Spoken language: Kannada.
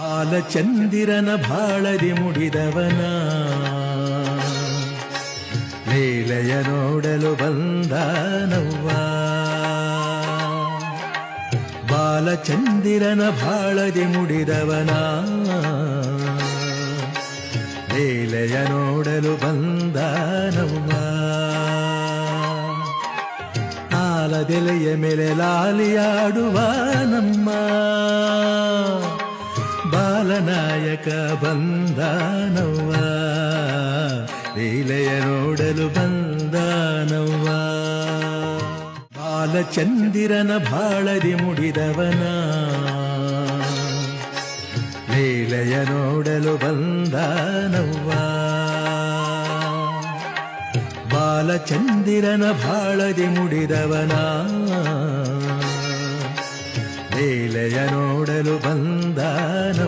ಬಾಲಚಂದಿರನ ಬಾಳದಿ ಮುಡಿದವನ. ಲೀಲೆಯ ನೋಡಲು ಬಾಲ ಚಂದಿರನ ಬಾಳದಿ ಮುಡಿದವನ. ಲೀಲೆಯ ನೋಡಲು ಬಂದಾನವ್ವ ಆಲದೆಲೆಯ ಮೇಲೆ ಲಾಲಿಯಾಡುವ ನಮ್ಮ. ಬಾಲನಾಯಕ ಬಂದಾನವ್ವ. ಲೀಲೆಯ ನೋಡಲು ಬಂದಾನವ್ವ. ಬಾಲಚಂದಿರನ ಬಾಳದಿ ಮುಡಿದವನ. ಲೀಲೆಯ ನೋಡಲು ಬಂದಾನವ್ವ. ಬಾಲಚಂದಿರನ ಬಾಳದಿ ಮುಡಿದವನ. ಲೀಲೆಯ ನೋಡಲು ಬಂದಾನ